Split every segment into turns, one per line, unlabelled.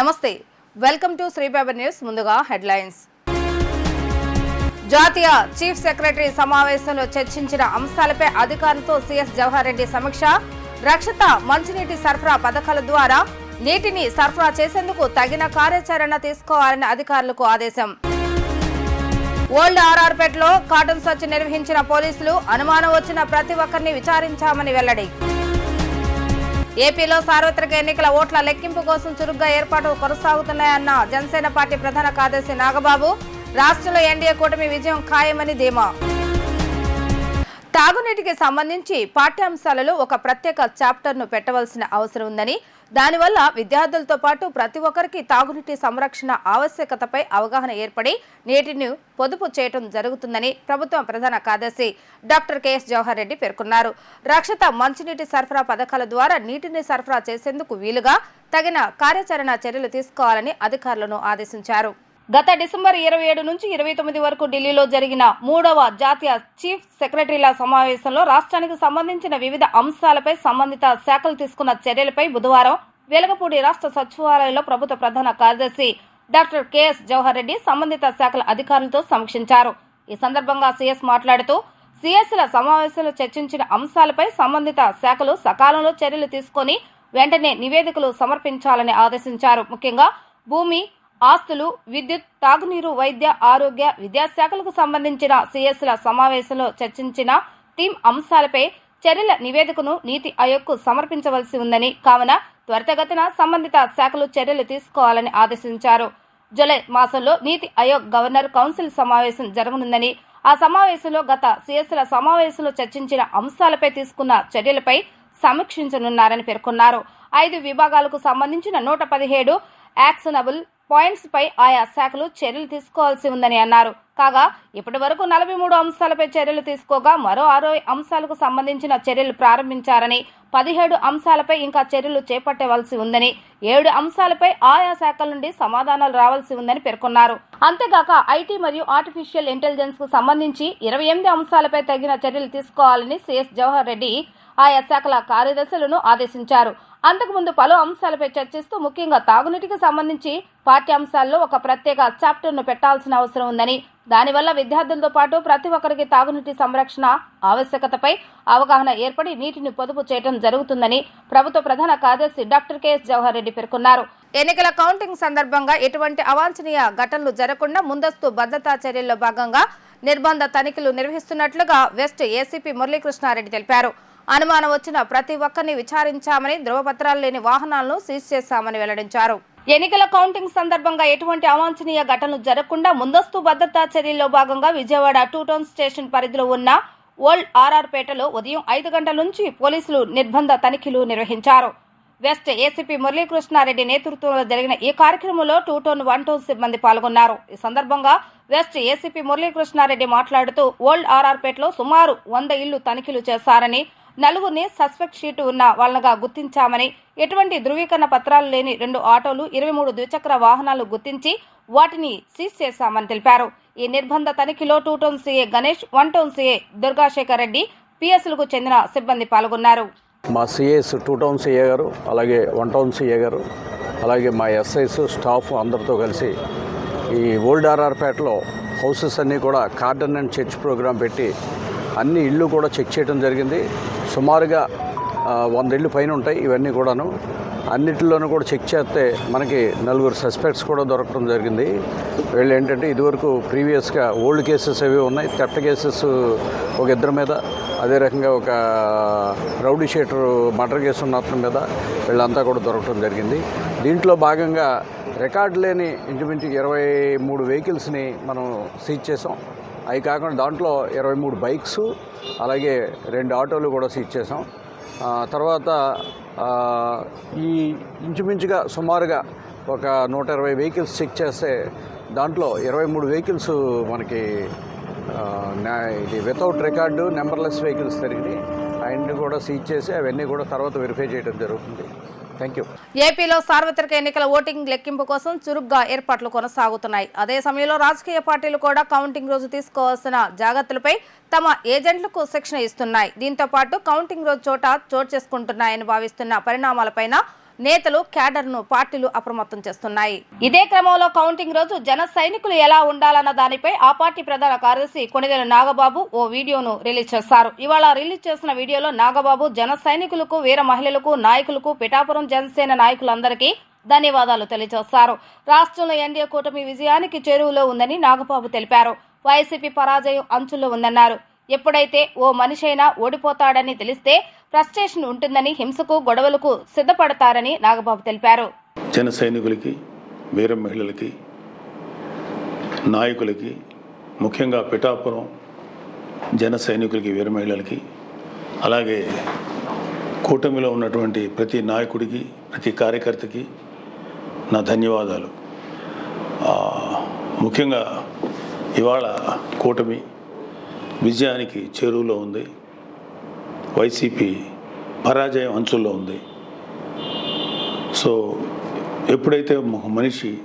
నమస్తే. Welcome to Sribabar news ముందుగా headlines. జాతీయ చీఫ్ సెక్రటరీ సమావేశంలో చర్చించిన అంశాలపై అధికారులతో సీఎస్ జవహర్ రెడ్డి సమీక్ష రక్షిత మంచినీటి సరఫరా పథకాల ద్వారా నీటిని సరఫరా చేసేందుకు తగిన కార్యాచరణ తీసుకోవాలని అధికారులకు ఆదేశం. ఓల్డ్ ఆర్ఆర్పేటలో కాటన్ సర్చ్ నిర్వహించిన పోలీసులు అనుమానం వచ్చిన ప్రతి ఒక్కరిని విచారించామని వెల్లడి. ఏపీలో సార్వత్రిక ఎన్నికల ఓట్ల లెక్కింపు కోసం చురుగ్గా ఏర్పాట్లు కొనసాగుతున్నాయన్న జనసేన పార్టీ ప్రధాన కార్యదర్శి నాగబాబు. రాష్ట్రంలో ఎన్డీఏ కూటమి విజయం ఖాయమని ధీమా. తాగునీటికి సంబంధించి పాఠ్యాంశాలలో ఒక ప్రత్యేక చాప్టర్ను పెట్టవలసిన అవసరం ఉందని దానివల్ల విద్యార్థులతో పాటు ప్రతి ఒక్కరికి తాగునీటి సంరక్షణ ఆవశ్యకతపై అవగాహన ఏర్పడి నీటిని పొదుపు చేయటం జరుగుతుందని ప్రభుత్వం ప్రధాన కార్యదర్శి డాక్టర్ కెఎస్ జవహర్ రెడ్డి పేర్కొన్నారు. రక్షిత మంచినీటి సరఫరా పథకాల ద్వారా నీటిని సరఫరా చేసేందుకు వీలుగా తగిన కార్యాచరణ చర్యలు తీసుకోవాలని అధికారులను ఆదేశించారు. గత డిసెంబర్ ఇరవై ఏడు నుంచి ఇరవై తొమ్మిది వరకు ఢిల్లీలో జరిగిన మూడవ జాతీయ చీఫ్ సెక్రటరీల సమావేశంలో రాష్ట్రానికి సంబంధించిన వివిధ అంశాలపై సంబంధిత శాఖలు తీసుకున్న చర్యలపై బుధవారం వెలగపూడి రాష్ట్ర సచివాలయంలో ప్రభుత్వ ప్రధాన కార్యదర్శి డాక్టర్ కెఎస్ జవహర్ రెడ్డి సంబంధిత శాఖల అధికారులతో సమీక్షించారు. ఈ సందర్భంగా సీఎస్ మాట్లాడుతూ సిఎస్ల సమావేశంలో చర్చించిన అంశాలపై సంబంధిత శాఖలు సకాలంలో చర్యలు తీసుకొని వెంటనే నివేదికలు సమర్పించాలని ఆదేశించారు. ముఖ్యంగా భూమి ఆస్తులు విద్యుత్ తాగునీరు వైద్య ఆరోగ్య విద్యాశాఖలకు సంబంధించిన సిఎస్ల సమావేశంలో చర్చించిన థీమ్ అంశాలపై చర్యల నివేదికను నీతి ఆయోగ్కు సమర్పించవలసి ఉందని కావున త్వరితగతిన సంబంధిత శాఖలు చర్యలు తీసుకోవాలని ఆదేశించారు. జూలై మాసంలో నీతి ఆయోగ్ గవర్నర్ కౌన్సిల్ సమావేశం జరగనుందని ఆ సమావేశంలో గత సిఎస్ల సమావేశంలో చర్చించిన అంశాలపై తీసుకున్న చర్యలపై సమీక్షించనున్నారని పేర్కొన్నారు. ఐదు విభాగాలకు సంబంధించిన నూట పదిహేడు యాక్సనబుల్ పాయింట్స్పై ఆయా శాఖలు చర్యలు తీసుకోవాల్సి ఉందని అన్నారు. కాగా ఇప్పటి వరకు నలభై మూడు అంశాలపై చర్యలు తీసుకోగా మరో అరవై అంశాలకు సంబంధించిన చర్యలు ప్రారంభించారని పదిహేడు అంశాలపై ఇంకా చర్యలు చేపట్టవలసి ఉందని ఏడు అంశాలపై ఆయా శాఖల నుండి సమాధానాలు రావాల్సి ఉందని పేర్కొన్నారు. అంతేగాక ఐటీ మరియు ఆర్టిఫిషియల్ ఇంటెలిజెన్స్కు సంబంధించి ఇరవై ఎనిమిది అంశాలపై తగిన చర్యలు తీసుకోవాలని సిఎస్ జవహర్ రెడ్డి ఆయా శాఖల కార్యదర్శులను ఆదేశించారు. అంతకుముందు పలు అంశాలపై చర్చిస్తూ ముఖ్యంగా తాగునీటికి సంబంధించి పాఠ్యాంశాల్లో ఒక ప్రత్యేక చాప్టర్ను పెట్టాల్సిన అవసరం ఉందని. దానివల్ల విద్యార్థులతో పాటు ప్రతి ఒక్కరికి తాగునీటి సంరక్షణ ఆవశ్యకతపై అవగాహన ఏర్పడి నీటిని పొదుపు చేయడం జరుగుతుందని ప్రభుత్వ ప్రధాన కార్యదర్శి డాక్టర్ కెఎస్ జవహర్ రెడ్డి పేర్కొన్నారు. ఎన్నికల కౌంటింగ్ సందర్భంగా ఎటువంటి అవాంఛనీయ ఘటనలు జరగకుండా ముందస్తు భద్రతా చర్యల్లో భాగంగా నిర్బంధ తనిఖీలు నిర్వహిస్తున్నట్లుగా వెస్ట్ ఏసీపీ మురళీకృష్ణారెడ్డి తెలిపారు. అనుమానం వచ్చిన ప్రతి ఒక్కరిని విచారించామని ధృవపత్రాలు లేని వాహనాలను సీజ్ చేశామని వెల్లడించారు. ఎన్నికల కౌంటింగ్ సందర్భంగా ఎటువంటి అవాంఛనీయ ఘటనలు జరగకుండా ముందస్తు భద్రతా చర్యల్లో భాగంగా విజయవాడ టూ టౌన్ స్టేషన్ పరిధిలో ఉన్న ఓల్డ్ ఆర్ఆర్ పేటలో ఉదయం ఐదు గంటల నుంచి పోలీసులు నిర్బంధ తనిఖీలు నిర్వహించారు. వెస్ట్ ఏసీపీ మురళీకృష్ణారెడ్డి నేతృత్వంలో జరిగిన ఈ కార్యక్రమంలో టూ టౌన్ వన్ టౌన్ సిబ్బంది పాల్గొన్నారు. ఈ సందర్భంగా వెస్ట్ ఏసీపీ మురళీకృష్ణారెడ్డి మాట్లాడుతూ ఓల్డ్ ఆర్ఆర్ పేటలో సుమారు వంద ఇళ్ళు తనిఖీలు చేశారని నలుగురిని సస్పెక్ట్ షీటు ఉన్న వాళ్ళగా గుర్తించామని ఎటువంటి ధృవీకరణ పత్రాలు లేని రెండు ఆటోలు ఇరవై మూడు ద్విచక్ర వాహనాలు గుర్తించి వాటిని సీజ్ చేశామని తెలిపారు. ఈ నిర్బంధ తనిఖీలో two town CI Ganesh one town CI Durgasekhar Reddy పిఎస్లకు చెందిన సిబ్బంది పాల్గొన్నారు.
మా సిఏస్ టూ టౌన్ సిఏ గారు అలాగే వన్ టౌన్ సిఏ గారు అలాగే మా ఎస్ఐస్ స్టాఫ్ అందరితో కలిసి ఈ ఓల్డ్ ఆర్ఆర్పేటలో హౌసెస్ అన్నీ కూడా కార్డన్ అండ్ చర్చ్ ప్రోగ్రాం పెట్టి అన్ని ఇళ్ళు కూడా చెక్ చేయడం జరిగింది. సుమారుగా వంద ఇళ్ళు పైన ఉంటాయి ఇవన్నీ కూడాను. అన్నిటిలోనూ కూడా చెక్ చేస్తే మనకి నలుగురు సస్పెక్ట్స్ కూడా దొరకడం జరిగింది. వీళ్ళు ఏంటంటే ఇదివరకు ప్రీవియస్గా ఓల్డ్ కేసెస్ అవి ఉన్నాయి. తెట్ట కేసెస్ ఒక ఇద్దరి మీద అదే రకంగా ఒక రౌడీ షీటర్ మర్డర్ కేసు ఉన్న అతని మీద వీళ్ళంతా కూడా దొరకడం జరిగింది. దీంట్లో భాగంగా రికార్డు లేని ఇంచుమించు ఇరవై మూడు వెహికల్స్ని మనం సీజ్ చేసాం అవి కాకుండా దాంట్లో ఇరవై మూడు బైక్స్ అలాగే రెండు ఆటోలు కూడా సీజ్ చేసాం తర్వాత ఈ ఇంచుమించుగా సుమారుగా ఒక నూట ఇరవై వెహికల్స్ చెక్ చేస్తే దాంట్లో ఇరవై మూడు వెహికల్స్ మనకి ఇది వితౌట్ రికార్డు నెంబర్లెస్ వెహికల్స్ తిరిగి అవన్నీ కూడా సీజ్ చేసి అవన్నీ కూడా తర్వాత వెరిఫై చేయడం జరుగుతుంది. థ్యాంక్ యూ
ఏపీలో సార్వత్రిక ఎన్నికల ఓటింగ్ లెక్కింపు కోసం చురుగ్గా ఏర్పాట్లు కొనసాగుతున్నాయి. అదే సమయంలో రాజకీయ పార్టీలు కూడా కౌంటింగ్ రోజు తీసుకోవాల్సిన జాగ్రత్తలపై తమ ఏజెంట్లకు శిక్షణ ఇస్తున్నాయి. దీంతో పాటు కౌంటింగ్ రోజు చోట చోటు చేసుకుంటున్నాయని భావిస్తున్న పరిణామాలపైన నేతలు క్యాడర్ను పార్టీలు అప్రమత్తం చేస్తున్నాయి. ఇదే క్రమంలో కౌంటింగ్ రోజు జన సైనికులు ఎలా ఉండాలన్న దానిపై ఆ పార్టీ ప్రధాన కార్యదర్శి కొణిదెల నాగబాబు ఓ వీడియోను రిలీజ్ చేశారు. ఇవాళ రిలీజ్ చేసిన వీడియోలో నాగబాబు జన సైనికులకు వీర మహిళలకు నాయకులకు పిఠాపురం జనసేన నాయకులందరికీ ధన్యవాదాలు తెలియజేశారు. రాష్ట్రంలో ఎన్డీఏ కూటమి విజయానికి చేరువలో ఉందని నాగబాబు తెలిపారు. వైసీపీ పరాజయం అంచుల్లో ఉందన్నారు. ఎప్పుడైతే ఓ మనిషైనా ఓడిపోతాడని తెలిస్తే ఫ్రస్ట్రేషన్ ఉంటుందని హింసకు గొడవలకు సిద్ధపడతారని నాగబాబు తెలిపారు.
జన సైనికులకి వీర మహిళలకి నాయకులకి ముఖ్యంగా పిఠాపురం జన సైనికులకి వీర మహిళలకి అలాగే కూటమిలో ఉన్నటువంటి ప్రతి నాయకుడికి ప్రతి కార్యకర్తకి నా ధన్యవాదాలు. ముఖ్యంగా ఇవాళ కూటమి విజయానికి చేరువలో ఉంది. వైసీపీ పరాజయం అంచుల్లో ఉంది. సో ఎప్పుడైతే ఒక మనిషి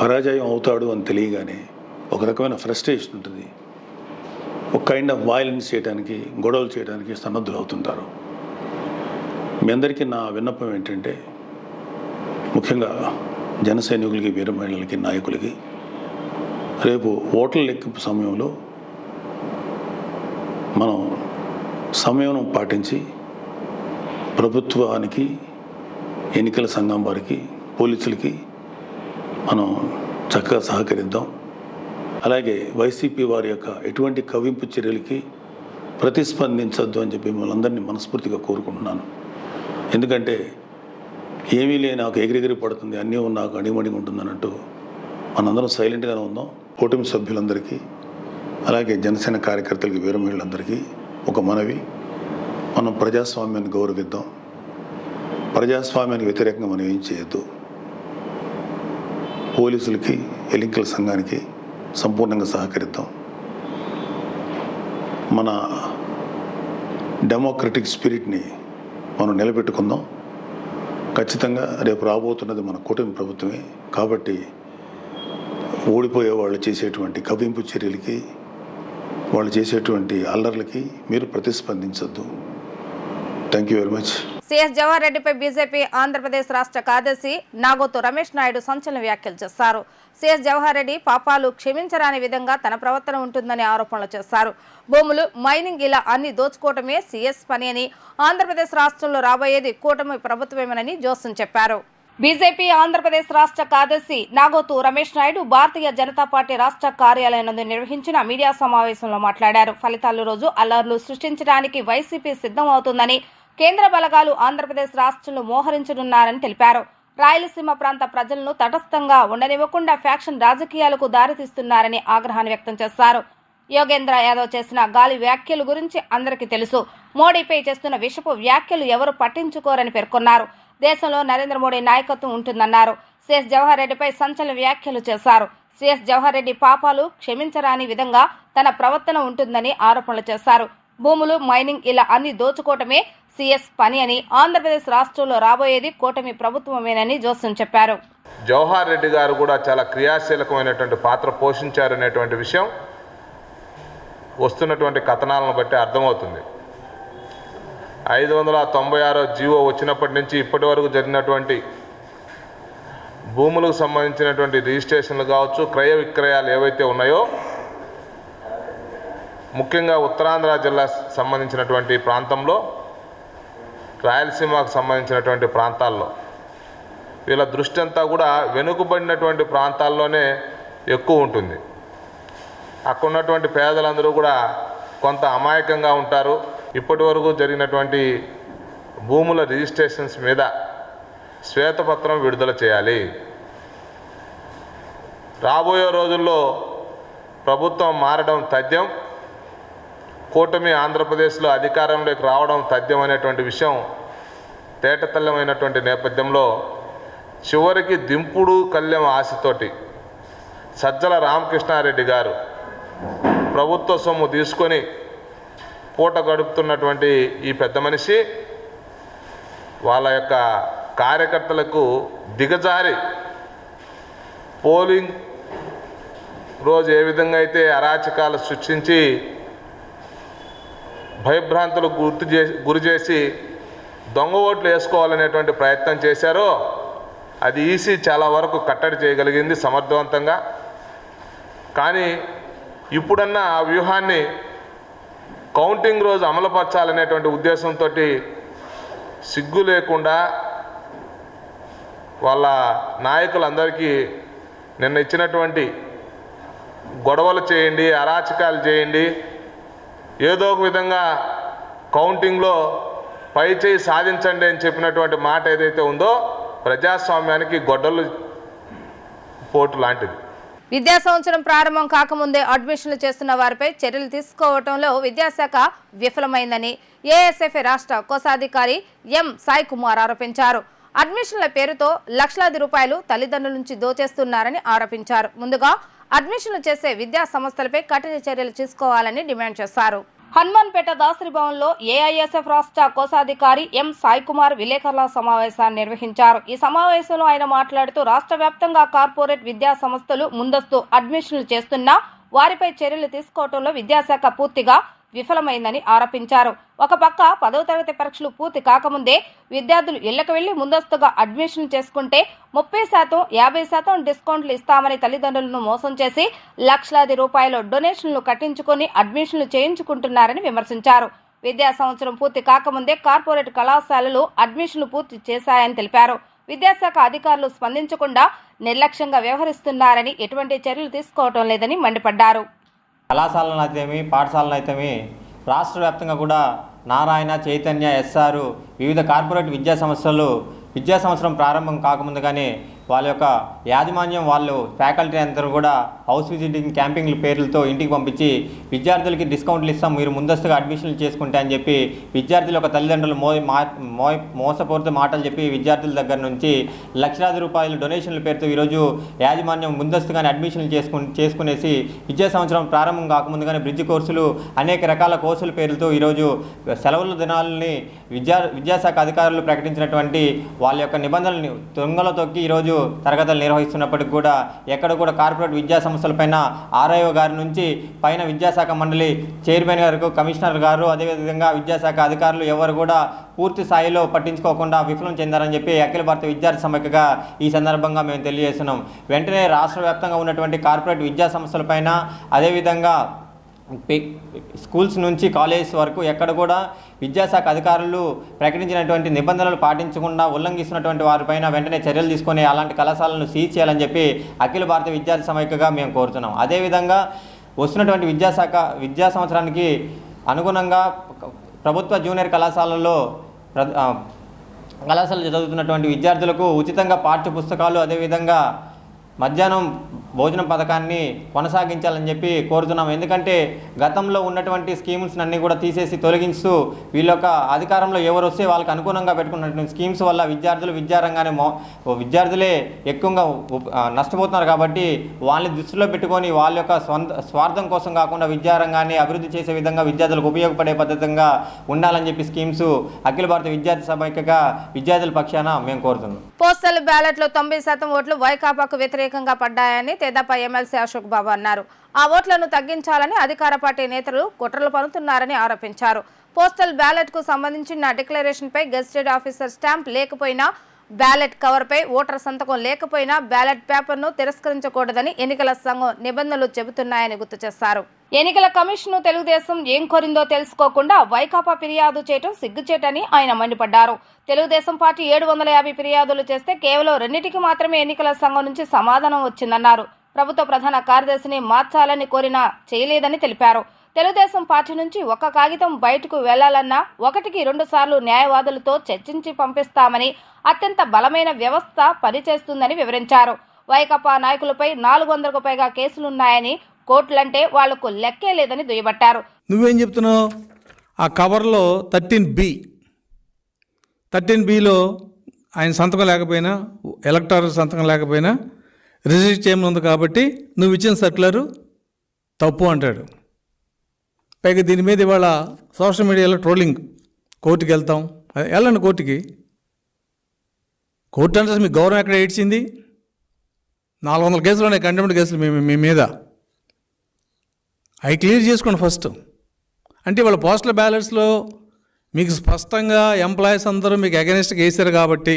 పరాజయం అవుతాడు అని తెలియగానే ఒక రకమైన ఫ్రస్ట్రేషన్ ఉంటుంది. ఒక కైండ్ ఆఫ్ వాయిలెన్స్ చేయడానికి గొడవలు చేయడానికి సన్నద్ధులు అవుతుంటారు. మీ అందరికీ నా విన్నపం ఏంటంటే ముఖ్యంగా జన సైనికులకి వీర మహిళలకి నాయకులకి రేపు ఓట్ల లెక్కింపు సమయంలో మనం సమయం పాటించి ప్రభుత్వానికి ఎన్నికల సంఘం వారికి పోలీసులకి మనం చక్కగా సహకరిద్దాం. అలాగే వైసీపీ వారి యొక్క ఎటువంటి కవింపు చర్యలకి ప్రతిస్పందించద్దు అని చెప్పి మిమ్మల్ని అందరినీ మనస్ఫూర్తిగా కోరుకుంటున్నాను. ఎందుకంటే ఏమీ లేని నాకు ఎగిరెగిరి పడుతుంది అన్నీ నాకు అడిమడిగా ఉంటుంది అన్నట్టు మనందరం సైలెంట్గానే ఉందాం కూటమి సభ్యులందరికీ అలాగే జనసేన కార్యకర్తలకి వీరమహిళలందరికీ ఒక మనవి. మనం ప్రజాస్వామ్యాన్ని గౌరవిద్దాం. ప్రజాస్వామ్యానికి వ్యతిరేకంగా మనం ఏం చేయొద్దు. పోలీసులకి ఎలింకల సంఘానికి సంపూర్ణంగా సహకరిద్దాం. మన డెమోక్రటిక్ స్పిరిట్ని మనం నిలబెట్టుకుందాం. ఖచ్చితంగా రేపు రాబోతున్నది మన కూటమి ప్రభుత్వమే. కాబట్టి ఓడిపోయే వాళ్ళు చేసేటువంటి కవింపు చర్యలకి వాళ్ళు చేసేటువంటి అల్లర్లకి మీరు ప్రతిస్పందించొద్దు. Thank you very much
CS Jawahar రెడ్డిపై బీజేపీ ఆంధ్రప్రదేశ్ రాష్ట్ర కార్యదర్శి నాగోతు రమేష్ నాయుడు సంచలన వ్యాఖ్యలు చేశారు. సిఎస్ జవహర్ రెడ్డి పాపాలు క్షమించరాని విధంగా తన ప్రవర్తన ఉంటుందని ఆరోపణలు చేశారు. భూములు మైనింగ్ ఇలా అన్ని దోచుకోవటమే సిఎస్ పని అని ఆంధ్రప్రదేశ్ రాష్ట్రంలో రాబోయేది కూటమి ప్రభుత్వమేనని జోసన్ చెప్పారు. బీజేపీ ఆంధ్రప్రదేశ్ రాష్ట్ర కార్యదర్శి నాగోతు రమేష్ నాయుడు భారతీయ జనతా పార్టీ రాష్ట్ర కార్యాలయం నందు నిర్వహించిన మీడియా సమావేశంలో మాట్లాడారు. ఫలితాలు రోజు అల్లర్లు సృష్టించడానికి వైసీపీ సిద్ధం అవుతుందని కేంద్ర బలగాలు ఆంధ్రప్రదేశ్ రాష్ట్రంలో మోహరించనున్నారని తెలిపారు. రాయలసీమ ప్రాంత ప్రజలను తటస్థంగా ఉండనివ్వకుండా ఫ్యాక్షన్ రాజకీయాలకు దారితీస్తున్నారని ఆగ్రహాన్ని వ్యక్తం చేశారు. యోగేంద్ర యాదవ్ చేసిన గాలి వ్యాఖ్యలు గురించి అందరికీ తెలుసు. మోడీపై చేస్తున్న విషపు వ్యాఖ్యలు ఎవరు పట్టించుకోరని పేర్కొన్నారు. దేశంలో నరేంద్ర మోడీ నాయకత్వం ఉంటుందన్నారు. సిఎస్ జవహర్ రెడ్డిపై సంచలన వ్యాఖ్యలు చేశారు. సిఎస్ జవహర్ రెడ్డి పాపాలు క్షమించరాని విధంగా తన ప్రవర్తన ఉంటుందని ఆరోపణలు చేశారు. భూములు మైనింగ్ ఇలా అన్ని దోచుకోవటమే సిఎస్ పని అని ఆంధ్రప్రదేశ్ రాష్ట్రంలో రాబోయేది కూటమి ప్రభుత్వమేనని జోసన్ చెప్పారు.
జవహర్ రెడ్డి గారు కూడా చాలా క్రియాశీలకమైనటువంటి పాత్ర పోషించారనేటువంటి విషయం వస్తున్నటువంటి కథనాలను బట్టి అర్థమవుతుంది. ఐదు వందల తొంభై ఆరో జీవో వచ్చినప్పటి నుంచి ఇప్పటి వరకు జరిగినటువంటి భూములకు సంబంధించినటువంటి రిజిస్ట్రేషన్లు కావచ్చు క్రయ విక్రయాలు ఏవైతే ఉన్నాయో ముఖ్యంగా ఉత్తరాంధ్ర జిల్లా సంబంధించినటువంటి ప్రాంతంలో రాయలసీమకు సంబంధించినటువంటి ప్రాంతాల్లో వీళ్ళ దృష్టి అంతా కూడా వెనుకబడినటువంటి ప్రాంతాల్లోనే ఎక్కువ ఉంటుంది. అక్కడ ఉన్నటువంటి పేదలందరూ కూడా కొంత అమాయకంగా ఉంటారు. ఇప్పటి వరకు జరిగినటువంటి భూముల రిజిస్ట్రేషన్స్ మీద శ్వేతపత్రం విడుదల చేయాలి. రాబోయే రోజుల్లో ప్రభుత్వం మారడం తథ్యం కూటమి ఆంధ్రప్రదేశ్లో అధికారంలోకి రావడం తథ్యం అనేటువంటి విషయం తేటతెల్లమైనటువంటి నేపథ్యంలో చివరికి దింపుడు కళ్యం ఆశతోటి సజ్జల రామకృష్ణారెడ్డి గారు ప్రభుత్వ సొమ్ము తీసుకొని పూట గడుపుతున్నటువంటి ఈ పెద్ద మనిషి వాళ్ళ యొక్క కార్యకర్తలకు దిగజారి పోలింగ్ రోజు ఏ విధంగా అయితే అరాచకాలు సృష్టించి భయభ్రాంతులు గుర్తు చేసి గురి చేసి దొంగ ఓట్లు వేసుకోవాలనేటువంటి ప్రయత్నం చేశారో అది ఈసీ చాలా వరకు కట్టడి చేయగలిగింది సమర్థవంతంగా. కానీ ఇప్పుడన్నా ఆ వ్యూహాన్ని కౌంటింగ్ రోజు అమలుపరచాలనేటువంటి ఉద్దేశంతో సిగ్గు లేకుండా వాళ్ళ నాయకులందరికీ నిన్న ఇచ్చినటువంటి గొడవలు చేయండి అరాచకాలు చేయండి. ఏదో ఒక విధంగా కౌంటింగ్లో పై చేయి సాధించండి అని చెప్పినటువంటి మాట ఏదైతే ఉందో ప్రజాస్వామ్యానికి గొడ్డలు పోటు లాంటిది.
విద్యా సంవత్సరం ప్రారంభం కాకముందే అడ్మిషన్లు చేస్తున్న వారిపై చర్యలు తీసుకోవడంలో విద్యాశాఖ విఫలమైందని ఏఎస్ఎఫ్ఏ రాష్ట్ర కోశాధికారి ఎం సాయి కుమార్ ఆరోపించారు. అడ్మిషన్ల పేరుతో లక్షలాది రూపాయలు తల్లిదండ్రుల నుంచి దోచేస్తున్నారని ఆరోపించారు. ముందుగా అడ్మిషన్లు చేసే విద్యా సంస్థలపై కఠిన చర్యలు తీసుకోవాలని డిమాండ్ చేశారు. హనుమాన్పేట దాసరి భవన్లో ఏఐఎస్ఎఫ్ రాష్ట్ర కోశాధికారి ఎం సాయి కుమార్ విలేకరుల సమావేశాన్ని నిర్వహించారు. ఈ సమావేశంలో ఆయన మాట్లాడుతూ రాష్ట్ర వ్యాప్తంగా కార్పొరేట్ విద్యా సంస్థలు ముందస్తు అడ్మిషన్లు చేస్తున్నా వారిపై చర్యలు తీసుకోవడంలో విద్యాశాఖ పూర్తిగా విఫలమైందని ఆరోపించారు. ఒక పక్క పదవ తరగతి పరీక్షలు పూర్తి కాకముందే విద్యార్థులు ఇళ్ళకు వెళ్ళి ముందస్తుగా అడ్మిషన్ చేసుకుంటే ముప్పై శాతం యాభై శాతం డిస్కౌంట్లు ఇస్తామని తల్లిదండ్రులను మోసం చేసి లక్షలాది రూపాయల డొనేషన్లు కట్టించుకొని అడ్మిషన్లు చేయించుకుంటున్నారని విమర్శించారు. విద్యా సంవత్సరం పూర్తి కాకముందే కార్పొరేట్ కళాశాలలు అడ్మిషన్లు పూర్తి చేశాయని తెలిపారు. విద్యాశాఖ అధికారులు స్పందించకుండా నిర్లక్ష్యంగా వ్యవహరిస్తున్నారని ఎటువంటి చర్యలు తీసుకోవటం లేదని మండిపడ్డారు.
కళాశాలను అయితేమి పాఠశాలను అయితేమి రాష్ట్ర వ్యాప్తంగా కూడా నారాయణ చైతన్య ఎస్ఆర్ వివిధ కార్పొరేట్ విద్యా సంస్థలు విద్యా సంవత్సరం ప్రారంభం కాకముందుగానే వాళ్ళ యొక్క యాజమాన్యం వాళ్ళు ఫ్యాకల్టీ అందరూ కూడా హౌస్ విజిటింగ్ క్యాంపింగ్ల పేర్లతో ఇంటికి పంపించి విద్యార్థులకి డిస్కౌంట్లు ఇస్తాం మీరు ముందస్తుగా అడ్మిషన్లు చేసుకుంటే అని చెప్పి విద్యార్థుల యొక్క తల్లిదండ్రులు మో మో- మోసపూరిత మాటలు చెప్పి విద్యార్థుల దగ్గర నుంచి లక్షలాది రూపాయలు డొనేషన్ల పేరుతో ఈరోజు యాజమాన్యం ముందస్తుగానే అడ్మిషన్లు చేసుకు చేసుకునేసి విద్యా సంవత్సరం ప్రారంభం కాకముందుగానే బ్రిడ్జ్ కోర్సులు అనేక రకాల కోర్సుల పేర్లతో ఈరోజు సెలవుల దినాలని విద్యా విద్యాశాఖ అధికారులు ప్రకటించినటువంటి వాళ్ళ యొక్క నిబంధనల్ని తొంగలో తొక్కి ఈరోజు తరగతులు నిర్వహిస్తున్నప్పటికీ కూడా ఎక్కడ కూడా కార్పొరేట్ విద్యా సంస్థలపైన ఆర్ఐఓ గారి నుంచి పైన విద్యాశాఖ మండలి చైర్మన్ గారు కమిషనర్ గారు అదేవిధంగా విద్యాశాఖ అధికారులు ఎవరు కూడా పూర్తి స్థాయిలో పట్టించుకోకుండా విఫలం చెందారని చెప్పి అఖిల భారత విద్యార్థి సమైక్యగా ఈ సందర్భంగా మేము తెలియజేస్తున్నాం. వెంటనే రాష్ట్ర వ్యాప్తంగా ఉన్నటువంటి కార్పొరేట్ విద్యా సంస్థలపైన అదేవిధంగా స్కూల్స్ నుంచి కాలేజెస్ వరకు ఎక్కడ కూడా విద్యాశాఖ అధికారులు ప్రకటించినటువంటి నిబంధనలు పాటించకుండా ఉల్లంఘిస్తున్నటువంటి వారిపైన వెంటనే చర్యలు తీసుకొని అలాంటి కళాశాలను సీజ్ చేయాలని చెప్పి అఖిల భారత విద్యార్థి సమైక్యగా మేము కోరుతున్నాం. అదేవిధంగా వస్తున్నటువంటి విద్యాశాఖ విద్యా సంవత్సరానికి అనుగుణంగా ప్రభుత్వ జూనియర్ కళాశాలల్లో ప్ర- చదువుతున్నటువంటి విద్యార్థులకు ఉచితంగా పాఠ్య పుస్తకాలు అదేవిధంగా మధ్యాహ్నం భోజనం పథకాన్ని కొనసాగించాలని చెప్పి కోరుతున్నాం ఎందుకంటే గతంలో ఉన్నటువంటి స్కీమ్స్ అన్నీ కూడా తీసేసి తొలగిస్తూ వీళ్ళ యొక్క అధికారంలో ఎవరు వస్తే వాళ్ళకి అనుగుణంగా పెట్టుకున్నటువంటి స్కీమ్స్ వల్ల విద్యార్థులు విద్యారంగానే విద్యార్థులే ఎక్కువగా నష్టపోతున్నారు కాబట్టి వాళ్ళని దృష్టిలో పెట్టుకొని వాళ్ళ యొక్క స్వంత స్వార్థం కోసం కాకుండా విద్యారంగాన్ని అభివృద్ధి చేసే విధంగా విద్యార్థులకు ఉపయోగపడే పద్ధతిగా ఉండాలని చెప్పి స్కీమ్స్ అఖిల భారత విద్యార్థి సమైక్యగా విద్యార్థుల పక్షాన మేము కోరుతున్నాం.
పోస్టల్ బ్యాలెట్లో తొంభై శాతం ఓట్లు వైకాపాకు వ్యతిరేకంగా పడ్డాయని తెదాపా ఎమ్మెల్సీ అశోక్ బాబు అన్నారు. ఆ ఓట్లను తగ్గించాలని అధికార పార్టీ నేతలు కుట్రలు పనుతున్నారని ఆరోపించారు. పోస్టల్ బ్యాలెట్కు సంబంధించిన డిక్లరేషన్ పై గెజిటెడ్ ఆఫీసర్ స్టాంప్ లేకపోయినా బ్యాలెట్ కవర్ పై ఓటర్ సంతకం లేకపోయినా బ్యాలెట్ పేపర్ను తిరస్కరించకూడదని ఎన్నికల సంఘం నిబంధనలు చెబుతున్నాయని గుర్తు చేశారు. ఎన్నికల కమిషన్ తెలుగుదేశం ఏం కోరిందో తెలుసుకోకుండా వైకాపా ఫిర్యాదు చేయటం సిగ్గుచేటని ఆయన మండిపడ్డారు. తెలుగుదేశం పార్టీ ఏడు వందల యాభై ఫిర్యాదులు చేస్తే కేవలం రెండింటికి మాత్రమే ఎన్నికల సంఘం నుంచి సమాధానం వచ్చిందన్నారు. ప్రభుత్వ ప్రధాన కార్యదర్శిని మార్చాలని కోరినా చేయలేదని తెలిపారు. తెలుగుదేశం పార్టీ నుంచి ఒక కాగితం బయటకు వెళ్ళాలన్నా ఒకటికి రెండు సార్లు న్యాయవాదులతో చర్చించి పంపిస్తామని అత్యంత బలమైన వ్యవస్థ పనిచేస్తుందని వివరించారు. వైకాపా నాయకులపై నాలుగు వందలకు పైగా కేసులున్నాయని కోట్లంటే వాళ్ళకు లెక్కే లేదని దుయ్యబట్టారు.
నువ్వేం చెప్తున్నావు? ఆ కవర్లో థర్టీన్ బి. థర్టీన్ బిలో ఆయన సంతకం లేకపోయినా ఎలక్టర్ సంతకం లేకపోయినా రిజిస్టర్ చేయమని ఉంది కాబట్టి నువ్వు ఇచ్చిన సర్కులరు తప్పు అంటాడు. పైగా దీని మీద ఇవాళ సోషల్ మీడియాలో ట్రోలింగ్. కోర్టుకి వెళ్తాం. వెళ్ళండి కోర్టుకి. కోర్టు అంటే మీ గౌరవం ఎక్కడ ఏడ్చింది? నాలుగు వందల కేసులు ఉన్నాయి కంటెంప్ట్ కేసులు మీ మీ మీద. అవి క్లియర్ చేసుకోండి ఫస్ట్. అంటే వాళ్ళ పోస్టల్ బ్యాలెట్స్లో మీకు స్పష్టంగా ఎంప్లాయీస్ అందరూ మీకు అగెనిస్ట్గా వేశారు కాబట్టి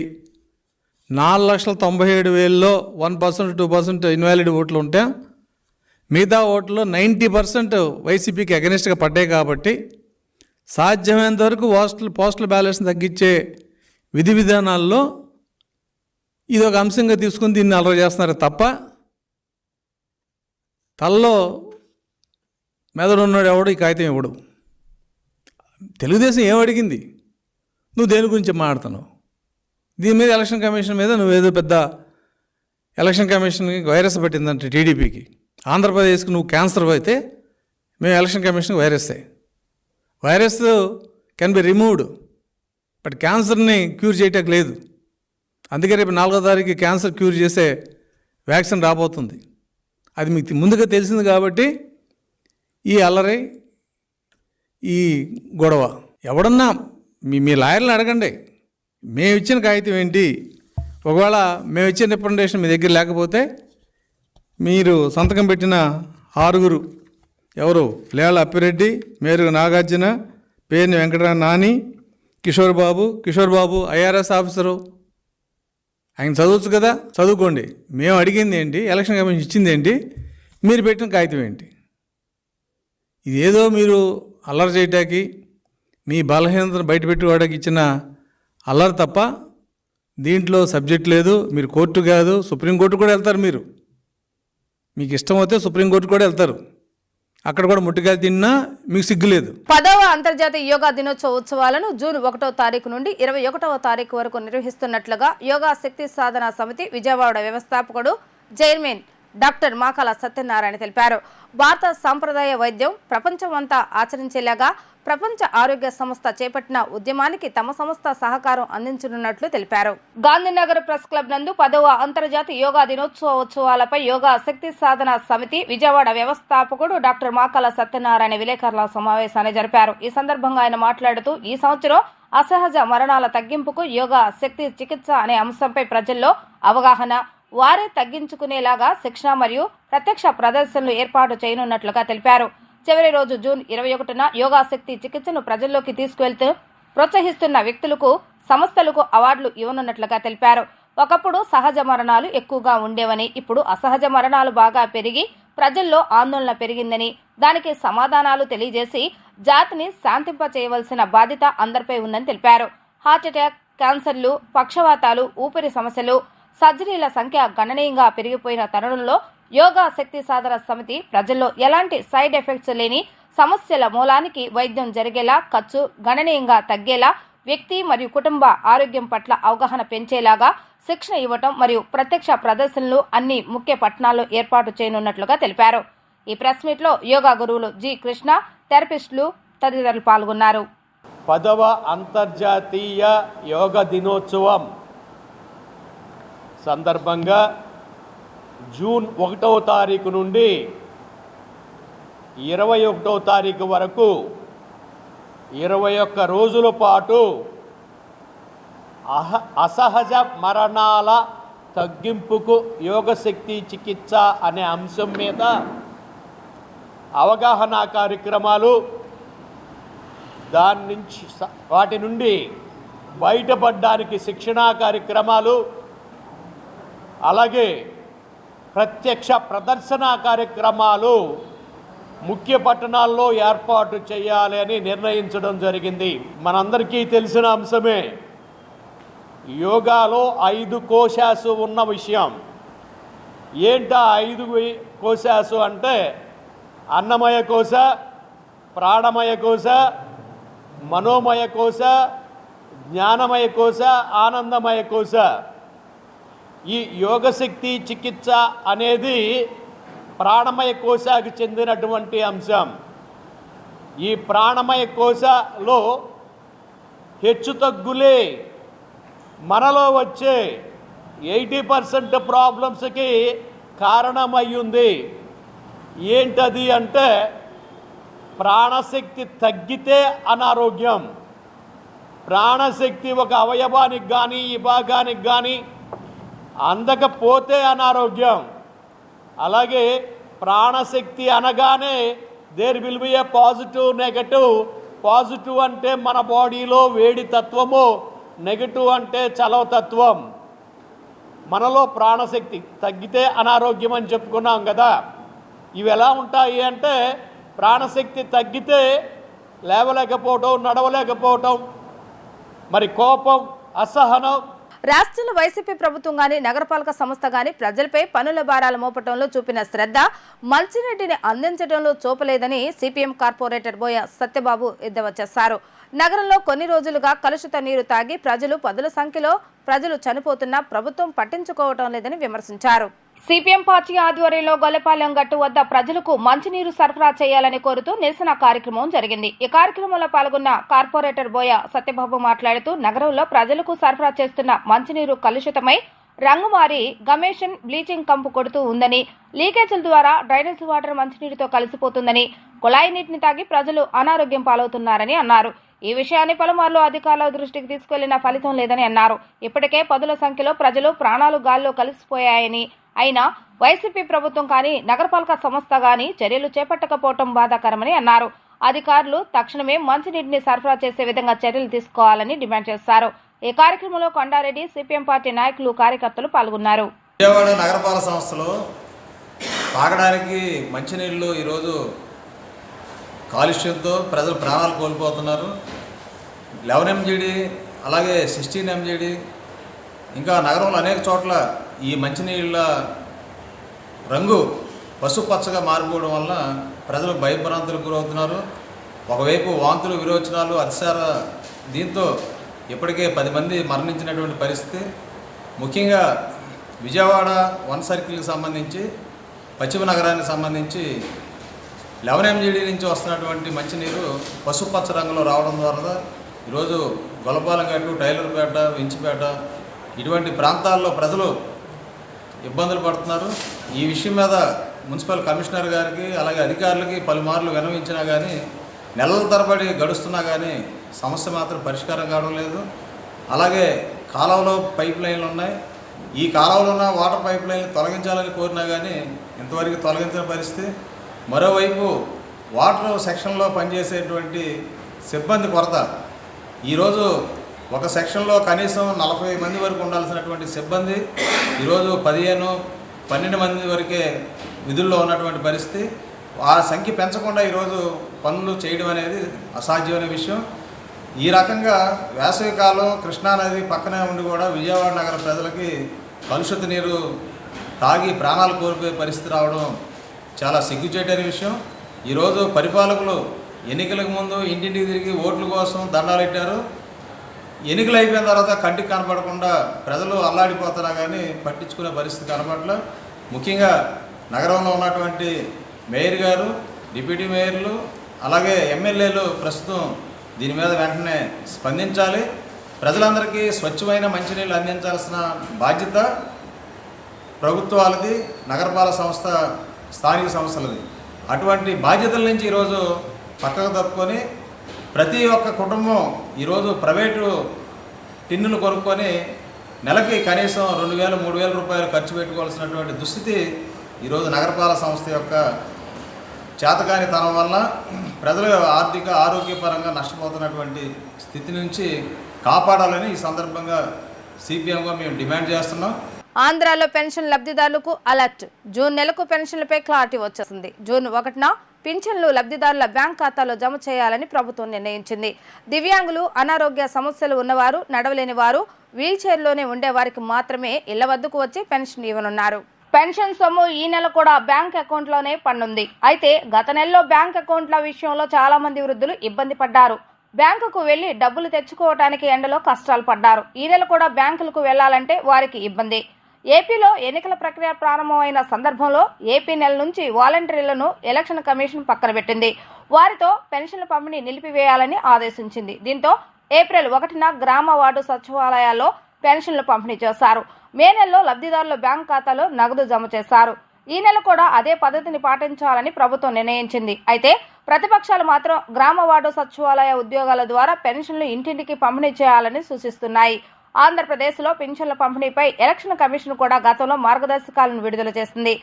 నాలుగు లక్షల తొంభై ఏడు వేలలో one percent two percent invalid ఓట్లు ఉంటే మిగతా ఓట్లు నైంటీ పర్సెంట్ వైసీపీకి అగెనిస్ట్గా పడ్డాయి కాబట్టి సాధ్యమైనంత వరకు పోస్టల్ పోస్టల్ బ్యాలెన్స్ తగ్గించే విధి విధానాల్లో ఇది ఒక అంశంగా తీసుకుని దీన్ని అలవాటు చేస్తున్నారు తప్ప తలలో మెదడు ఉన్నాడు ఎవడు ఈ కాగితం ఇవ్వడు. తెలుగుదేశం ఏం అడిగింది? నువ్వు దేని గురించి మాట్లాడుతున్నావు? దీని మీద ఎలక్షన్ కమిషన్ మీద నువ్వేదో పెద్ద ఎలక్షన్ కమిషన్కి వైరస్ పెట్టిందంటే టీడీపీకి. ఆంధ్రప్రదేశ్కి నువ్వు క్యాన్సర్ అయితే మేము ఎలక్షన్ కమిషన్కి virus virus can be removed but క్యాన్సర్ని క్యూర్ చేయటం లేదు. అందుకే రేపు నాలుగో తారీఖు క్యాన్సర్ క్యూర్ చేసే వ్యాక్సిన్ రాబోతుంది. అది మీకు ముందుగా తెలిసింది కాబట్టి ఈ అల్లరి ఈ గొడవ ఎవడన్నా మీ మీ లాయర్ని అడగండి. మేము ఇచ్చిన కాగితం ఏంటి? ఒకవేళ మేము ఇచ్చిన రిప్రజెంటేషన్ మీ దగ్గర లేకపోతే మీరు సంతకం పెట్టిన ఆరుగురు ఎవరు? లేళ్ళ అప్పిరెడ్డి మేరు నాగార్జున పేరుని వెంకటరా నాని కిషోర్ బాబు. Kishore Babu IRS officer. ఆయన చదవచ్చు కదా? చదువుకోండి. మేము అడిగింది ఏంటి? ఎలక్షన్ కమిషన్ ఇచ్చింది ఏంటి? మీరు పెట్టిన కాగితం ఏంటి? ఇదేదో మీరు అల్లరి చేయటానికి మీ బలహీనతను బయటపెట్టేవాడికి ఇచ్చిన అల్లరి తప్ప దీంట్లో సబ్జెక్ట్ లేదు మీరు కోర్టు కాదు సుప్రీంకోర్టు కూడా వెళ్తారు మీరు. మీకు ఇష్టమైతే సుప్రీంకోర్టు కూడా వెళ్తారు. అక్కడ కూడా ముట్టుకాయలు తిన్నా మీకు సిగ్గు లేదు.
పదవ అంతర్జాతీయ యోగా దినోత్సవ ఉత్సవాలను జూన్ ఒకటో తారీఖు నుండి ఇరవై ఒకటవ తారీఖు వరకు నిర్వహిస్తున్నట్లుగా యోగా శక్తి సాధన సమితి విజయవాడ వ్యవస్థాపకుడు చైర్మన్ డాక్టర్ మాకాల సత్యనారాయణ తెలిపారు. భారత సాంప్రదాయ వైద్యం ప్రపంచమంతా ఆచరించేలాగా ప్రపంచ ఆరోగ్య సంస్థ చేపట్టిన ఉద్యమానికి తమ సంస్థ సహకారం అందించనున్నట్లు తెలిపారు. గాంధీనగర్ ప్రెస్ క్లబ్ నందు పదవ అంతర్జాతీయ యోగా దినోత్సవ ఉత్సవాలపై యోగా శక్తి సాధన సమితి విజయవాడ వ్యవస్థాపకుడు డాక్టర్ మాకాల సత్యనారాయణ విలేకరుల సమావేశాన్ని జరిపారు. ఈ సందర్భంగా ఆయన మాట్లాడుతూ ఈ సంవత్సరం అసహజ మరణాల తగ్గింపుకు యోగా శక్తి చికిత్స అనే అంశంపై ప్రజల్లో అవగాహన వారే తగ్గించుకునేలాగా శిక్షణ మరియు ప్రత్యక్ష ప్రదర్శనలు ఏర్పాటు చేయనున్నట్లుగా తెలిపారు. చివరి రోజు జూన్ ఇరవై ఒకటిన యోగాశక్తి చికిత్సను ప్రజల్లోకి తీసుకువెళ్తూ ప్రోత్సహిస్తున్న వ్యక్తులకు సంస్థలకు అవార్డులు ఇవ్వనున్నట్లుగా తెలిపారు. ఒకప్పుడు సహజ మరణాలు ఎక్కువగా ఉండేవని ఇప్పుడు అసహజ మరణాలు బాగా పెరిగి ప్రజల్లో ఆందోళన పెరిగిందని దానికి సమాధానాలు తెలియజేసి జాతిని శాంతింప చేయవలసిన బాధ్యత అందరిపై ఉందని తెలిపారు. హార్ట్అటాక్ క్యాన్సర్లు పక్షవాతాలు ఊపిరి సమస్యలు సర్జరీల సంఖ్య గణనీయంగా పెరిగిపోయిన తరుణంలో యోగా శక్తి సాధన సమితి ప్రజల్లో ఎలాంటి సైడ్ ఎఫెక్ట్స్ లేని సమస్యల మూలానికి వైద్యం జరిగేలా ఖర్చు గణనీయంగా తగ్గేలా వ్యక్తి మరియు కుటుంబ ఆరోగ్యం పట్ల అవగాహన పెంచేలాగా శిక్షణ ఇవ్వటం మరియు ప్రత్యక్ష ప్రదర్శనలు అన్ని ముఖ్య పట్టణాల్లో ఏర్పాటు చేయనున్నట్లుగా తెలిపారు. ఈ ప్రెస్ మీట్లో యోగా గురువులు జి. కృష్ణ థెరపిస్టులు తదితరులు పాల్గొన్నారు.
పదవ అంతర్జాతీయ యోగ దినోత్సవం. సందర్భంగా జూన్ ఒకటవ తారీఖు నుండి ఇరవై ఒకటవ తారీఖు వరకు ఇరవై ఒక్క రోజుల పాటు అహ అసహజ మరణాల తగ్గింపుకు యోగశక్తి చికిత్స అనే అంశం మీద అవగాహన కార్యక్రమాలు దాని నుంచి వాటి నుండి బయటపడడానికి శిక్షణా కార్యక్రమాలు అలాగే ప్రత్యక్ష ప్రదర్శన కార్యక్రమాలు ముఖ్య పట్టణాల్లో ఏర్పాటు చేయాలి అని నిర్ణయించడం జరిగింది. మనందరికీ తెలిసిన అంశమే యోగాలో ఐదు కోశాసు ఉన్న విషయం. ఏంటా ఐదు కోశాసు అంటే? అన్నమయ కోశ ప్రాణమయ కోశ మనోమయ కోశ జ్ఞానమయ కోశ ఆనందమయ కోశ. ఈ యోగశక్తి చికిత్స అనేది ప్రాణమయ కోశకు చెందినటువంటి అంశం. ఈ ప్రాణమయ కోశలో హెచ్చుతగ్గులే మనలో వచ్చే ఎయిటీ పర్సెంట్ ప్రాబ్లమ్స్కి కారణమయ్యింది. ఏంటది అంటే ప్రాణశక్తి తగ్గితే అనారోగ్యం. ప్రాణశక్తి ఒక అవయవానికి కానీ ఈ భాగానికి కానీ అందకపోతే అనారోగ్యం. అలాగే ప్రాణశక్తి అనగానే there will be a positive negative positive అంటే మన బాడీలో వేడి తత్వము నెగటివ్ అంటే చలవ తత్వం. మనలో ప్రాణశక్తి తగ్గితే అనారోగ్యం అని చెప్పుకున్నాం కదా. ఇవి ఎలా ఉంటాయి అంటే ప్రాణశక్తి తగ్గితే లేవలేకపోవటం నడవలేకపోవటం మరి కోపం అసహనం
రాష్ట్రంలో వైసీపీ ప్రభుత్వం గాని నగరపాలక సంస్థ గాని ప్రజలపై పనుల భారాలు మోపటంలో చూపిన శ్రద్ధ మంచినీటిని అందించడంలో చూపలేదని సిపిఎం కార్పొరేటర్ బోయ సత్యబాబు ఎద్దేవా చేశారు. నగరంలో కొన్ని రోజులుగా కలుషిత నీరు తాగి ప్రజలు పదుల సంఖ్యలో ప్రజలు చనిపోతున్నా ప్రభుత్వం పట్టించుకోవటం లేదని విమర్శించారు. సిపిఎం పార్టీ ఆధ్వర్యంలో గొల్లపాలెం గట్టు వద్ద ప్రజలకు మంచినీరు సరఫరా చేయాలని కోరుతూ నిరసన కార్యక్రమం జరిగింది. ఈ కార్యక్రమంలో పాల్గొన్న కార్పొరేటర్ బోయ సత్యబాబు మాట్లాడుతూ నగరంలో ప్రజలకు సరఫరా చేస్తున్న మంచినీరు కలుషితమై రంగు మారి గమేషన్ బ్లీచింగ్ కంపు కొడుతూ ఉందని లీకేజీల ద్వారా డ్రైనేజ్ వాటర్ మంచినీటితో కలిసిపోతుందని కుళాయి నీటిని తాగి ప్రజలు అనారోగ్యం పాలవుతున్నారని అన్నారు. ఈ విషయాన్ని పలుమార్లు అధికారుల దృష్టికి తీసుకెళ్ళిన ఫలితం లేదని అన్నారు. ఇప్పటికే పదుల సంఖ్యలో ప్రజలు ప్రాణాలు గాల్లో కలిసిపోయాయని. అయినా వైసీపీ ప్రభుత్వం కానీ నగరపాలక సంస్థ కానీ చర్యలు చేపట్టకపోవటం బాధాకరమని అన్నారు. అధికారులు తక్షణమే మంచినీటిని సరఫరా చేసే విధంగా చర్యలు తీసుకోవాలని డిమాండ్ చేశారు. ఈ కార్యక్రమంలో కొండారెడ్డి సిపిఎం పార్టీ నాయకులు కార్యకర్తలు పాల్గొన్నారు.
విజయవాడ నగరపాలక సంస్థలో తాగడానికి మంచినీళ్ళు ఈరోజు కాలుష్యంతో ప్రజలు ప్రాణాలు కోల్పోతున్నారు. లెవెన్ ఎంజీడి అలాగే సిక్స్టీన్ ఎంజీడి ఇంకా నగరంలో అనేక చోట్ల ఈ మంచినీళ్ళ రంగు పసుపచ్చగా మారిపోవడం వల్ల ప్రజలు భయభ్రాంతులకు గురవుతున్నారు. ఒకవైపు వాంతులు విరోచనాలు అతిసార దీంతో ఇప్పటికే పది మంది మరణించినటువంటి పరిస్థితి. ముఖ్యంగా విజయవాడ వన్ సర్కిల్కి సంబంధించి పశ్చిమ నగరానికి సంబంధించి లెవెన్ ఎంజీడీ నుంచి వస్తున్నటువంటి మంచినీరు పసుపచ్చ రంగులో రావడం ద్వారా ఈరోజు గొల్లపాలెం గట్టు టైలర్పేట వించిపేట ఇటువంటి ప్రాంతాల్లో ప్రజలు ఇబ్బందులు పడుతున్నారు. ఈ విషయం మీద మున్సిపల్ కమిషనర్ గారికి అలాగే అధికారులకి పలుమార్లు వినవించినా కానీ నెలల తరబడి గడుస్తున్నా కానీ సమస్య మాత్రం పరిష్కారం కావడం లేదు. అలాగే కాలువలో పైప్ లైన్లు ఉన్నాయి. ఈ కాలువలో ఉన్న వాటర్ పైప్ లైన్లు తొలగించాలని కోరినా కానీ ఇంతవరకు తొలగించిన పరిస్థితి. మరోవైపు వాటర్ సెక్షన్లో పనిచేసేటువంటి సిబ్బంది కొరత. ఈరోజు ఒక సెక్షన్లో కనీసం నలభై మంది వరకు ఉండాల్సినటువంటి సిబ్బంది ఈరోజు పదిహేను పన్నెండు మంది వరకే విధుల్లో ఉన్నటువంటి పరిస్థితి. ఆ సంఖ్య పెంచకుండా ఈరోజు పనులు చేయడం అనేది అసాధ్యమైన విషయం. ఈ రకంగా వేసవికాలం కృష్ణానది పక్కనే ఉండి కూడా విజయవాడ నగర ప్రజలకి కలుషిత నీరు తాగి ప్రాణాలు కోల్పోయే పరిస్థితి రావడం చాలా సిగ్గుచేటైన విషయం. ఈరోజు పరిపాలకులు ఎన్నికలకు ముందు ఇంటింటికి తిరిగి ఓట్ల కోసం దండాలు పెట్టారు. ఎన్నికలు అయిపోయిన తర్వాత కంటికి కనపడకుండా ప్రజలు అల్లాడిపోతున్నా కానీ పట్టించుకునే పరిస్థితి కనపడలే. ముఖ్యంగా నగరంలో ఉన్నటువంటి మేయర్ గారు డిప్యూటీ మేయర్లు అలాగే ఎమ్మెల్యేలు ప్రస్తుతం దీని మీద వెంటనే స్పందించాలి. ప్రజలందరికీ స్వచ్ఛమైన మంచినీళ్ళు అందించాల్సిన బాధ్యత ప్రభుత్వాలది. నగరపాలక సంస్థ స్థానిక సంస్థలది. అటువంటి బాధ్యతల నుంచి ఈరోజు పక్కకు తప్పుకొని ప్రతి ఒక్క కుటుంబం ఈరోజు ప్రైవేటు టిన్నులు కొనుక్కొని నెలకి కనీసం రెండు వేల మూడు వేల రూపాయలు ఖర్చు పెట్టుకోవాల్సినటువంటి దుస్థితి ఈరోజు నగరపాలక సంస్థ యొక్క చేతకానితనం వల్ల ప్రజలు ఆర్థిక ఆరోగ్యపరంగా నష్టపోతున్నటువంటి స్థితి నుంచి కాపాడాలని ఈ సందర్భంగా సిపిఎంగా మేము డిమాండ్ చేస్తున్నాం.
ఆంధ్రాలో పెన్షన్ లబ్ధిదారులకు అలర్ట్. జూన్ నెలకు పెన్షన్లపై క్లారిటీ వచ్చేసింది. జూన్ ఒకటిన పింఛన్లు లబ్ధిదారుల బ్యాంక్ ఖాతాలో జమ చేయాలని ప్రభుత్వం నిర్ణయించింది. దివ్యాంగులు అనారోగ్య సమస్యలు ఉన్నవారు నడవలేని వారు వీల్ చైర్లోనే ఉండే వారికి మాత్రమే ఇళ్ళ వద్దకు వచ్చి పెన్షన్ ఇవ్వనున్నారు. పెన్షన్ సొమ్ము ఈ నెల కూడా బ్యాంక్ అకౌంట్లోనే పన్నుంది. అయితే గత నెలలో బ్యాంక్ అకౌంట్ల విషయంలో చాలా మంది వృద్ధులు ఇబ్బంది పడ్డారు. బ్యాంకుకు వెళ్ళి డబ్బులు తెచ్చుకోవటానికి ఎండలో కష్టాలు పడ్డారు. ఈ నెల కూడా బ్యాంకులకు వెళ్ళాలంటే వారికి ఇబ్బంది. ఏపీలో ఎన్నికల ప్రక్రియ ప్రారంభమైన సందర్భంలో ఏపీ నెల నుంచి వాలంటీర్లను ఎలక్షన్ కమిషన్ పక్కన పెట్టింది. వారితో పెన్షన్ల పంపిణీ నిలిపివేయాలని ఆదేశించింది. దీంతో ఏప్రిల్ ఒకటిన గ్రామ వార్డు సచివాలయాల్లో పెన్షన్లు పంపిణీ చేశారు. మే నెలలో లబ్ధిదారుల బ్యాంక్ ఖాతాలో నగదు జమ చేశారు. ఈ నెల కూడా అదే పద్ధతిని పాటించాలని ప్రభుత్వం నిర్ణయించింది. అయితే ప్రతిపక్షాలు మాత్రం గ్రామ వార్డు సచివాలయ ఉద్యోగాల ద్వారా పెన్షన్లు ఇంటింటికి పంపిణీ చేయాలని సూచిస్తున్నాయి. ఆంధ్రప్రదేశ్లో పింఛన్ల పంపిణీపై ఎలక్షన్ కమిషన్ కూడా గతంలో మార్గదర్శకాలను విడుదల చేసింది.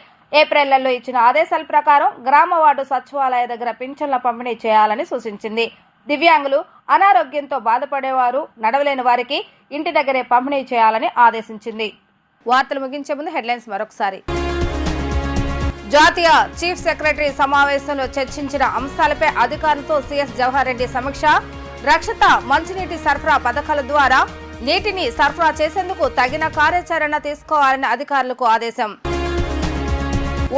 ఏప్రిల్ నెలలో ఇచ్చిన ఆదేశాల ప్రకారం గ్రామ వార్డు సచివాలయ దగ్గర పింఛన్ల పంపిణీ చేయాలని సూచించింది. దివ్యాంగులు అనారోగ్యంతో బాధపడేవారు నడవలేని వారికి ఇంటి దగ్గరే పంపిణీ చేయాలని ఆదేశించింది. వార్తలు ముగించే ముందు హెడ్లైన్స్ మరొకసారి. జాతీయ చీఫ్ సెక్రటరీ సమావేశంలో చర్చించిన అంశాలపై అధికారులతో సీఎస్ జవహర్ రెడ్డి సమీక్ష రక్షిత మంచినీటి సరఫరా పథకాల ద్వారా నీటిని సరఫరా చేసేందుకు తగిన కార్యాచరణ తీసుకోవాలని అధికారులకు ఆదేశం.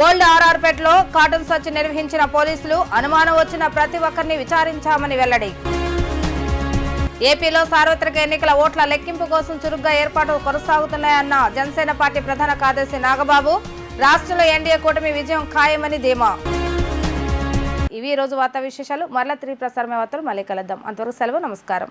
ఓల్డ్ ఆర్ఆర్పేటలో కాటన్ సర్చ్ నిర్వహించిన పోలీసులు అనుమానం వచ్చిన ప్రతి ఒక్కరిని విచారించామని వెల్లడి. ఏపీలో సార్వత్రిక ఎన్నికల ఓట్ల లెక్కింపు కోసం చురుగ్గా ఏర్పాట్లు కొనసాగుతున్నాయన్న జనసేన పార్టీ ప్రధాన కార్యదర్శి నాగబాబు రాష్ట్రంలో ఎన్డీఏ కూటమి విజయం ఖాయమని ధీమా. ఇవి రోజు వార్తా విశేషాలు. మరలా త్రీ ప్రసారమే వార్తలు మళ్ళీ కలుద్దాం. అంతవరకు సెలవు. నమస్కారం.